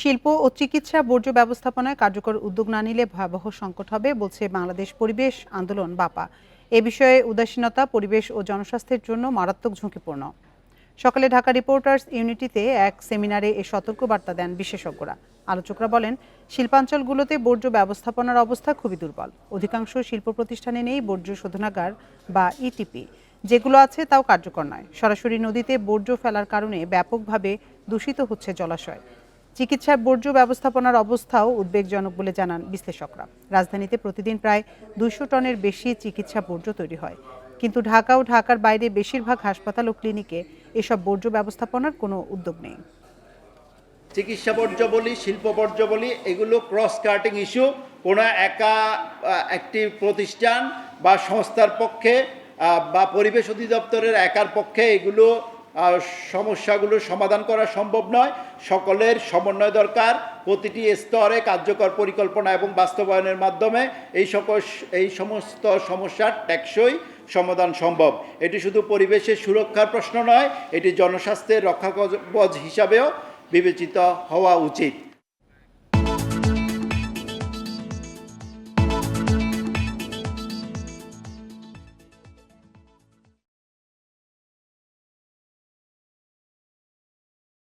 শিল্প ও চিকিৎসা বর্জ্য ব্যবস্থাপনায় কার্যকর উদ্যোগ না নিলে ভয়াবহ সংকট হবে, বলছে বাংলাদেশ পরিবেশ আন্দোলন, বাপা। এ বিষয়ে উদাসীনতা, পরিবেশ ও জনস্বাস্থ্যের জন্য মারাত্মক ঝুঁকিপূর্ণ। সকালে ঢাকা রিপোর্টার্স ইউনিটিতে এক সেমিনারে এ সতর্কবার্তা দেন বিশেষজ্ঞরা। আলোচকরা বলেন, শিল্পাঞ্চলগুলোতে বর্জ্য ব্যবস্থাপনার অবস্থা খুবই দুর্বল। অধিকাংশ শিল্প প্রতিষ্ঠানে নেই বর্জ্য শোধনাগার বা ইটিপি যেগুলো আছে তাও কার্যকর নয়। সরাসরি নদীতে বর্জ্য ফেলার কারণে ব্যাপকভাবে দূষিত হচ্ছে জলাশয়। চিকিৎসার বর্জ্য ব্যবস্থাপনার অবস্থাও উদ্বেগজনক বলে জানান বিশ্লেষকরা। রাজধানীতে প্রতিদিন প্রায় দুশো টনের বেশি চিকিৎসা বর্জ্য তৈরি হয়। কিন্তু ঢাকা ও ঢাকার বাইরে বেশিরভাগ হাসপাতাল ও ক্লিনিকে এসব বর্জ্য ব্যবস্থাপনার কোনো উদ্যোগ নেই। চিকিৎসা বর্জ্য বলি, শিল্প বর্জ্য বলি, এগুলো ক্রস কাটিং ইস্যু কোনো একা একটি প্রতিষ্ঠান বা সংস্থার পক্ষে বা পরিবেশ অধিদপ্তরের একার পক্ষে এগুলো সমস্যাগুলো সমাধান করা সম্ভব নয়। সকলের সমন্বয় দরকার। প্রতিটি স্তরে কার্যকর পরিকল্পনা এবং বাস্তবায়নের মাধ্যমে এই সকল এই সমস্ত সমস্যার টেকসই সমাধান সম্ভব। এটি শুধু পরিবেশের সুরক্ষার প্রশ্ন নয়, এটি জনস্বাস্থ্যের রক্ষাকবচ হিসাবেও বিবেচিত হওয়া উচিত।